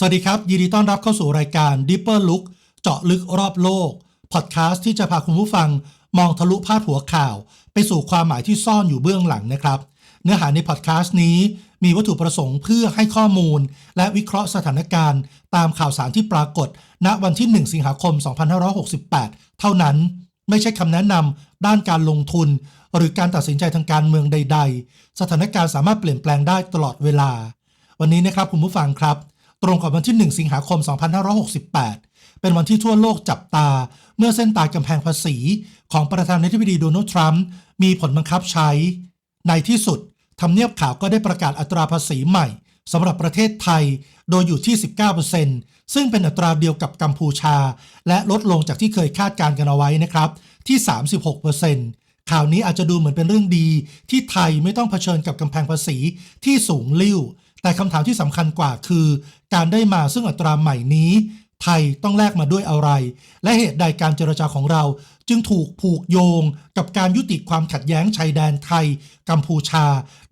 สวัสดีครับ ยินดีต้อนรับเข้าสู่รายการ Deeper Look เจาะลึกรอบโลก พอดแคสต์ที่จะพาคุณผู้ฟังมองทะลุพาดหัวข่าว ไปสู่ความหมายที่ซ่อนอยู่เบื้องหลังนะครับ เนื้อหาในพอดแคสต์นี้มีวัตถุประสงค์เพื่อให้ข้อมูล และวิเคราะห์สถานการณ์ ตามข่าวสารที่ปรากฏ ณวันที่ 1 สิงหาคม 2568 เท่านั้น ไม่ใช่คำแนะนำด้านการลงทุน หรือการตัดสินใจทางการเมืองใด ๆ สถานการณ์สามารถเปลี่ยนแปลงได้ตลอดเวลา วันนี้นะครับคุณผู้ฟังครับ ตรงกับวันที่ 1 สิงหาคม 2568 เป็นวันที่ทั่วโลกจับตา เมื่อเส้นตายกำแพงภาษี ของประธานาธิบดีโดนัลด์ทรัมป์มีผลบังคับใช้ ในที่สุดทำเนียบข่าวก็ได้ประกาศอัตราภาษีใหม่สำหรับประเทศไทยโดยอยู่ที่ 19%ซึ่งเป็นอัตราเดียวกับกัมพูชา และลดลงจากที่เคยคาดการณ์กันเอาไว้นะครับที่ 36%ข่าวนี้อาจจะดูเหมือนเป็นเรื่องดี ที่ไทยไม่ต้องเผชิญกับกำแพงภาษีที่สูงลิ่ว แต่คำถามที่สำคัญกว่าคือ การได้มาซึ่งอัตราใหม่นี้ ไทยต้องแลกมาด้วยอะไร และเหตุใดการเจรจาของเรา จึงถูกผูกโยง กับการยุติความขัดแย้งชายแดนไทย กัมพูชา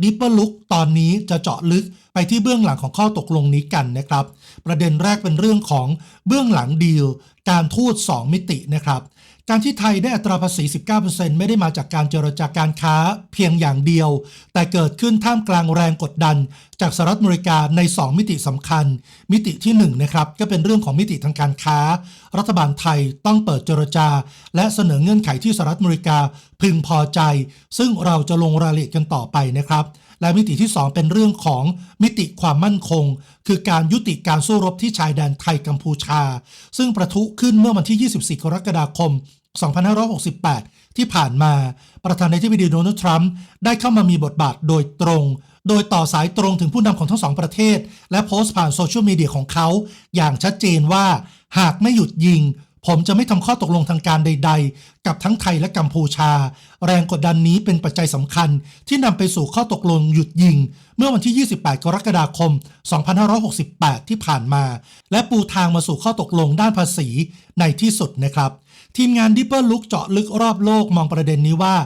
ดิปเปอร์ลุกตอนนี้จะเจาะลึกไปที่เบื้องหลังของข้อตกลงนี้กันนะครับ ประเด็นแรกเป็นเรื่องของเบื้องหลังดีลการทูต 2 มิตินะครับ การที่ไทยได้อัตราภาษี 19%ไม่ได้มาจากการเจรจาการค้าเพียงอย่างเดียว แต่เกิดขึ้นท่ามกลางแรงกดดัน จากสหรัฐอเมริกาใน 2 มิติสำคัญ มิติที่1นะครับก็เป็นเรื่องของมิติทางการค้า รัฐบาลไทยต้องเปิดเจรจา และเสนอเงื่อนไขที่สหรัฐอเมริกาพึงพอใจ ซึ่งเราจะลงรายละเอียดกันต่อไปนะครับ และมิติที่ 2 เป็นเรื่องของมิติความมั่นคง คือการยุติการสู้รบที่ชายแดนไทยกัมพูชา ซึ่งประทุขึ้นเมื่อวันที่ 24 กรกฎาคม 2568 ที่ผ่านมาประธานาธิบดีโดนัลด์ทรัมป์ได้เข้ามามีบทบาทโดยตรง โดยต่อสายตรงถึงผู้นำของทั้งสองประเทศ และโพสต์ผ่านโซเชียลมีเดียของเขา อย่างชัดเจนว่าหากไม่หยุดยิง ผมจะไม่ทำข้อตกลงทางการใด ๆ กับทั้งไทยและกัมพูชา แรงกดดันนี้เป็นปัจจัยสำคัญที่นำไปสู่ข้อตกลงหยุดยิง เมื่อวันที่ 28 กรกฎาคม 2568 ที่ผ่านมา และปูทางมาสู่ข้อตกลงด้านภาษีในที่สุดนะครับทีมงานดิปเปอร์ลุกเจาะลึกรอบโลกมองประเด็นนี้ว่า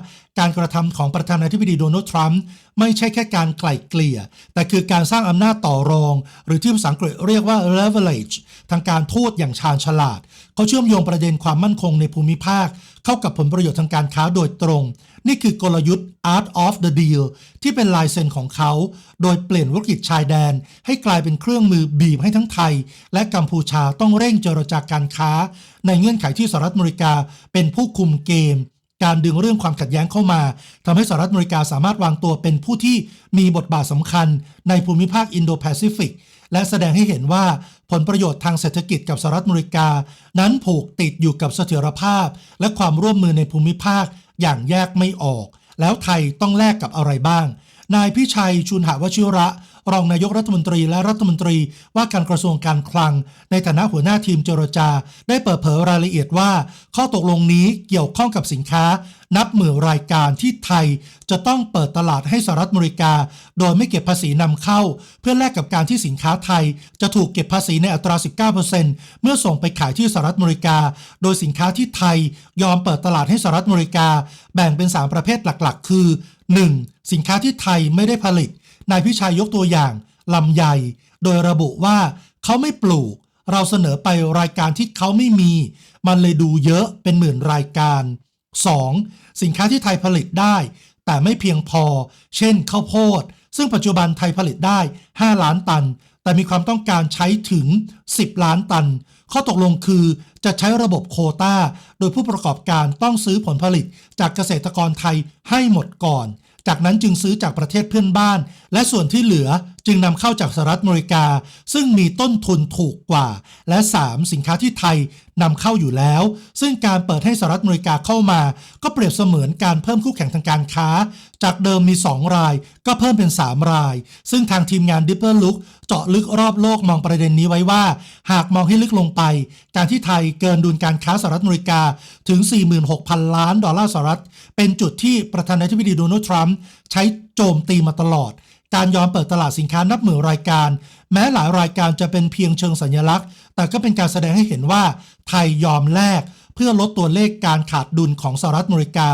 การกระทำของประธานาธิบดีโดนัลด์ทรัมป์ไม่ใช่แค่การไกล่เกลี่ย แต่คือการสร้างอำนาจต่อรอง หรือที่ภาษาอังกฤษเรียกว่า leverage ทางการทูตอย่างชาญฉลาด เขาเชื่อมโยงประเด็นความมั่นคงในภูมิภาค เข้ากับผลประโยชน์ทางการค้าโดยตรง นี่คือกลยุทธ์ Art of the Deal ที่เป็นลายเซ็นของเขา โดยเปลี่ยนธุรกิจชายแดน ให้กลายเป็นเครื่องมือบีบให้ทั้งไทย และกัมพูชาต้องเร่งเจรจาการค้า ในเงื่อนไขที่สหรัฐอเมริกาเป็นผู้คุมเกม การดึงเรื่องความขัดแย้งเข้ามาทำให้สหรัฐอเมริกาสามารถวางตัวเป็นผู้ที่มีบทบาทสำคัญในภูมิภาคอินโดแปซิฟิกและแสดงให้เห็นว่าผลประโยชน์ทางเศรษฐกิจกับสหรัฐอเมริกา นั้นผูกติดอยู่กับเสถียรภาพ และความร่วมมือในภูมิภาคอย่างแยกไม่ออก แล้วไทยต้องแลกกับอะไรบ้าง นายพิชัยชุนหาวชิระ รองนายกรัฐมนตรีและรัฐมนตรีว่าการกระทรวงการคลัง ในฐานะหัวหน้าทีมเจรจา ได้เปิดเผยรายละเอียดว่า ข้อตกลงนี้เกี่ยวข้องกับสินค้า นับหมื่นรายการที่ไทย จะต้องเปิดตลาดให้สหรัฐอเมริกา โดยไม่เก็บภาษีนำเข้า เพื่อแลกกับการที่สินค้าไทย จะถูกเก็บภาษีในอัตรา 19%เมื่อส่งไปขายที่สหรัฐอเมริกา โดยสินค้าที่ไทย ยอมเปิดตลาดให้สหรัฐอเมริกา แบ่งเป็น 3 ประเภทหลัก ๆ คือ 1. สินค้าที่ไทยไม่ได้ผลิต นายพิชัยยกตัวอย่างลำไย โดยระบุว่าเขาไม่ปลูก เราเสนอไปรายการที่เขาไม่มี มันเลยดูเยอะเป็นหมื่นรายการ 2. สินค้าที่ไทยผลิตได้ แต่ไม่เพียงพอ เช่นข้าวโพด ซึ่งปัจจุบันไทยผลิตได้ 5 ล้านตัน แต่มีความต้องการใช้ถึง 10 ล้านตัน ข้อตกลงคือจะใช้ระบบโคตาโดยผู้ประกอบการต้องซื้อผลผลิตจากเกษตรกรไทยให้หมดก่อน จากนั้นจึงซื้อจากประเทศเพื่อนบ้าน และส่วนที่เหลือจึงนำเข้าจากสหรัฐอเมริกา ซึ่งมีต้นทุนถูกกว่า และ 3. สินค้าที่ไทยนำเข้าอยู่แล้ว ซึ่งการเปิดให้สหรัฐอเมริกาเข้ามา ก็เปรียบเสมือนการเพิ่มคู่แข่งทางการค้า จากเดิมมี 2 ราย ก็เพิ่มเป็น 3 ราย ซึ่งทางทีมงาน d i p p e r Look เจาะลึกรอบโลกมองประเด็นนี้ไว้ว่า หากมองให้ลึกลงไป การที่ไทยเกินดุลการค้าสหรัฐอเมริกาถึง 46,000 ล้านดอลลาร์สหรัฐ เป็นจุดที่ประธานาธิบดีโดนัลด์ทรัมป์ใช้โจมตีมาตลอด การยอมเปิดตลาดสินค้านับหมื่นรายการ แม้หลายรายการจะเป็นเพียงเชิงสัญลักษณ์ แต่ก็เป็นการแสดงให้เห็นว่า ไทยยอมแลกเพื่อลดตัวเลขการขาดดุลของสหรัฐอเมริกา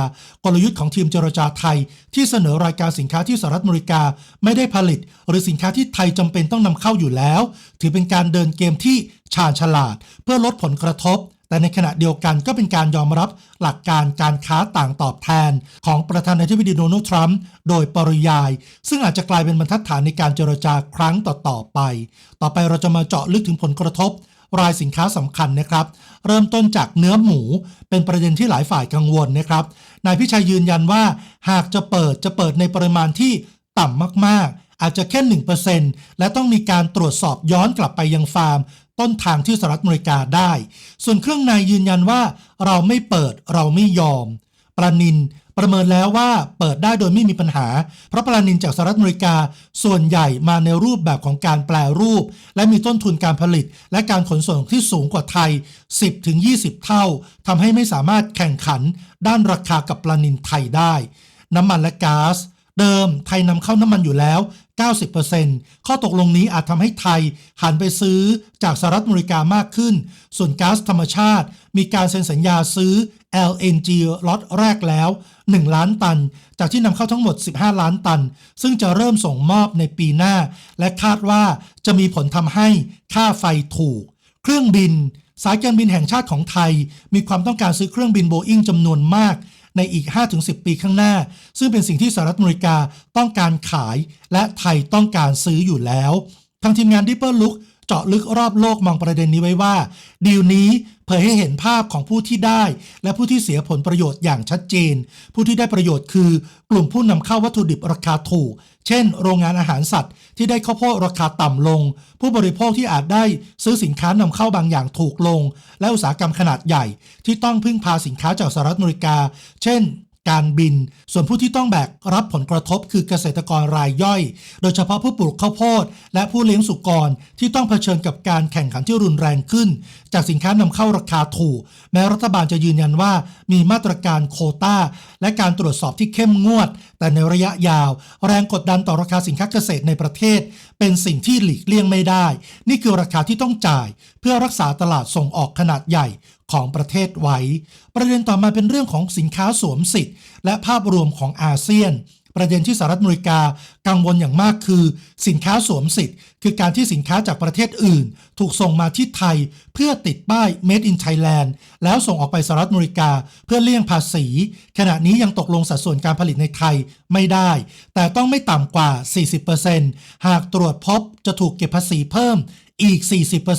กลยุทธ์ของทีมเจรจาไทย ที่เสนอรายการสินค้าที่สหรัฐอเมริกาไม่ได้ผลิต หรือสินค้าที่ไทยจำเป็นต้องนำเข้าอยู่แล้ว ถือเป็นการเดินเกมที่ชาญฉลาด เพื่อลดผลกระทบ แต่ในขณะเดียวกันก็เป็นการยอมรับหลักการการค้าต่างตอบแทน ของประธานาธิบดีโดนัลด์ทรัมป์โดยปริยาย ซึ่งอาจจะกลายเป็นบรรทัดฐานในการเจรจาครั้งต่อๆไป ต่อไปเราจะมาเจาะลึกถึงผลกระทบ รายสินค้าสำคัญนะครับ เริ่มต้นจากเนื้อหมู เป็นประเด็นที่หลายฝ่ายกังวลนะครับนายพิชัยยืนยันว่า หากจะเปิดจะเปิดในปริมาณที่ต่ำมากๆอาจจะแค่ 1%และต้องมีการตรวจสอบย้อนกลับไปยังฟาร์ม ต้นทางที่สหรัฐอเมริกาได้ ส่วนเครื่องในยืนยันว่า เราไม่เปิดเราไม่ยอมปลานินประเมินแล้วว่าเปิดได้โดยไม่มีปัญหา เพราะปลานินจากสหรัฐอเมริกาส่วนใหญ่มาในรูปแบบของการแปลรูป และมีต้นทุนการผลิต และการขนส่งที่สูงกว่าไทย 10-20 เท่าทำให้ไม่สามารถแข่งขันด้านราคากับปลานินไทยได้ น้ำมันและก๊าซเดิมไทยนำเข้าน้ำมันอยู่แล้ว 90%ข้อตกลงนี้อาจทำให้ไทยหันไปซื้อจากสหรัฐอเมริกามากขึ้น ส่วนก๊าซธรรมชาติ มีการเซ็นสัญญาซื้อ LNG ล็อตแรกแล้ว 1 ล้านตัน จากที่นำเข้าทั้งหมด 15 ล้านตัน ซึ่งจะเริ่มส่งมอบในปีหน้า และคาดว่าจะมีผลทำให้ค่าไฟถูก เครื่องบิน สายการบินแห่งชาติของไทย มีความต้องการซื้อเครื่องบินโบอิงจำนวนมาก ในอีก 5-10 ปีข้างหน้า ซึ่งเป็นสิ่งที่สหรัฐอเมริกาต้องการขายและไทยต้องการซื้ออยู่แล้ว ทางทีมงาน Deeper Look เจาะลึกรอบโลกมองประเด็นนี้ไว้ว่าดีลนี้ เผยให้เห็นภาพของผู้ที่ได้ และผู้ที่เสียผลประโยชน์อย่างชัดเจน ผู้ที่ได้ประโยชน์คือกลุ่มผู้นำเข้าวัตถุดิบราคาถูก เช่น โรงงานอาหารสัตว์ ที่ได้ข้าวโพดราคาต่ำลง ผู้บริโภคที่อาจได้ซื้อสินค้านำเข้าบางอย่างถูกลง และอุตสาหกรรมขนาดใหญ่ ที่ต้องพึ่งพาสินค้าจากสหรัฐอเมริกา เช่น การบิน ส่วนผู้ที่ต้องแบกรับผลกระทบคือเกษตรกรรายย่อย โดยเฉพาะผู้ปลูกข้าวโพด และผู้เลี้ยงสุกรที่ต้องเผชิญกับการแข่งขันที่รุนแรงขึ้น จากสินค้านำเข้าราคาถูก แม้รัฐบาลจะยืนยันว่ามีมาตรการโควต้า และการตรวจสอบที่เข้มงวด แต่ในระยะยาว แรงกดดันต่อราคาสินค้าเกษตรในประเทศ เป็นสิ่งที่หลีกเลี่ยงไม่ได้ นี่คือราคาที่ต้องจ่าย เพื่อรักษาตลาดส่งออกขนาดใหญ่ ของประเทศไว้ ประเด็นต่อมาเป็นเรื่องของสินค้าสวมสิทธิ์ และภาพรวมของอาเซียน ประเด็นที่สหรัฐอเมริกากังวลอย่างมากคือ สินค้าสวมสิทธิ์ คือการที่สินค้าจากประเทศอื่น ถูกส่งมาที่ไทย เพื่อติดป้าย Made in Thailand แล้วส่งออกไปสหรัฐอเมริกาเพื่อเลี่ยงภาษี ขณะนี้ยังตกลงสัดส่วนการผลิตในไทยไม่ได้ แต่ต้องไม่ต่ำกว่า 40%หากตรวจพบจะถูกเก็บภาษีเพิ่ม อีก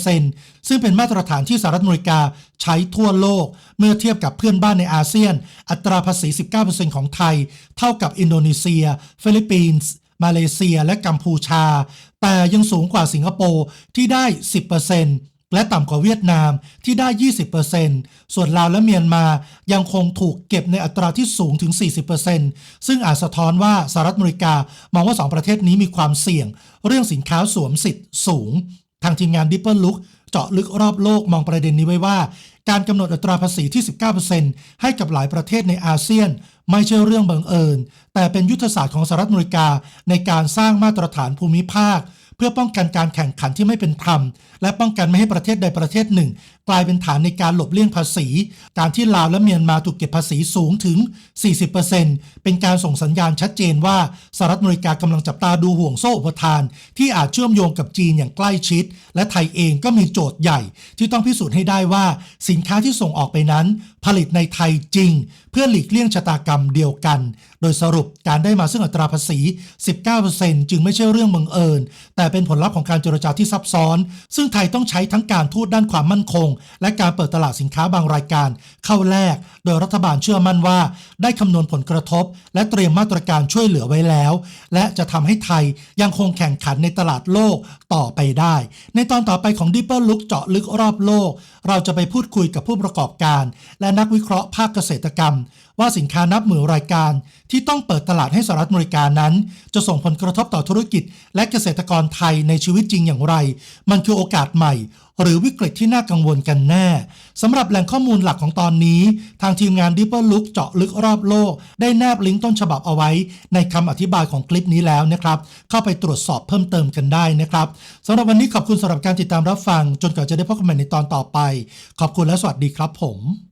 40%ซึ่งเป็นมาตรฐานที่สหรัฐอเมริกาใช้ทั่วโลก เมื่อเทียบกับเพื่อนบ้านในอาเซียน อัตราภาษี 19%ของไทย เท่ากับอินโดนีเซีย ฟิลิปปินส์มาเลเซียและกัมพูชา แต่ยังสูงกว่าสิงคโปร์ที่ได้ 10%และต่ำกว่าเวียดนามที่ได้ 20%ส่วนลาวและเมียนมายังคงถูกเก็บในอัตราที่สูงถึง 40%ซึ่งอาจสะท้อนว่าสหรัฐอเมริกามองว่า 2 ประเทศนี้มีความเสี่ยง เรื่องสินค้าสวมสิทธิ์สูงางทีมงาน d i p p e r Look เจาะลึกรอบโลกมองประเด็นนี้ไว้ว่า การกำหนดอัตราภาษีที่ 19%ให้กับหลายประเทศในอาเซียน ไม่ใช่เรื่องบังเอิญ แต่เป็นยุทธศาสตร์ของสหรัฐอเมริกา ในการสร้างมาตรฐานภูมิภาค เพื่อป้องกันการแข่งขันที่ไม่เป็นธรรม และป้องกันไม่ให้ประเทศใดประเทศหนึ่ง กลายเป็นฐานในการหลบเลี่ยงภาษี การที่ลาวและเมียนมาถูกเก็บภาษีสูงถึง 40%เป็นการส่งสัญญาณชัดเจนว่าสหรัฐอเมริกากำลังจับตาดูห่วงโซ่อุปทาน ที่อาจเชื่อมโยงกับจีนอย่างใกล้ชิด และไทยเองก็มีโจทย์ใหญ่ ที่ต้องพิสูจน์ให้ได้ว่าสินค้าที่ส่งออกไปนั้น ผลิตในไทยจริง เพื่อหลีกเลี่ยงชะตากรรมเดียวกัน โดยสรุปการได้มาซึ่งอัตราภาษี 19%จึงไม่ใช่เรื่องบังเอิญ แต่เป็นผลลัพธ์ของการเจรจาที่ซับซ้อน ซึ่งไทยต้องใช้ทั้งการทูตด้านความมั่นคงและการเปิดตลาดสินค้าบางรายการเข้าแลกโดยรัฐบาลเชื่อมั่นว่า ได้คำนวณผลกระทบ และเตรียมมาตรการช่วยเหลือไว้แล้ว และจะทำให้ไทยยังคงแข่งขันในตลาดโลกต่อไปได้ ในตอนต่อไปของ d ิ e p e r Look เจาะลึกรอบโลก เราจะไปพูดคุยกับผู้ประกอบการ และนักวิเคราะห์ภาคเกษตรกรรม ว่าสินค้านับหมื่นรายการที่ต้องเปิดตลาดให้สหรัฐอเมริกานั้น จะส่งผลกระทบต่อธุรกิจ และเกษตรกรไทยในชีวิตจริงอย่างไร มันคือโอกาสใหม่ หรือวิกฤตที่น่ากังวลกันแน่สำหรับแหล่งข้อมูลหลักของตอนนี้ ทางทีมงาน Deeper Look เจาะลึกรอบโลก ได้แนบลิงก์ต้นฉบับเอาไว้ ในคำอธิบายของคลิปนี้แล้วนะครับเข้าไปตรวจสอบเพิ่มเติมกันได้นะครับสำหรับวันนี้ขอบคุณสำหรับการติดตามรับฟัง จนกว่าจะได้พบกันใหม่ในตอนต่อไป ขอบคุณและสวัสดีครับผม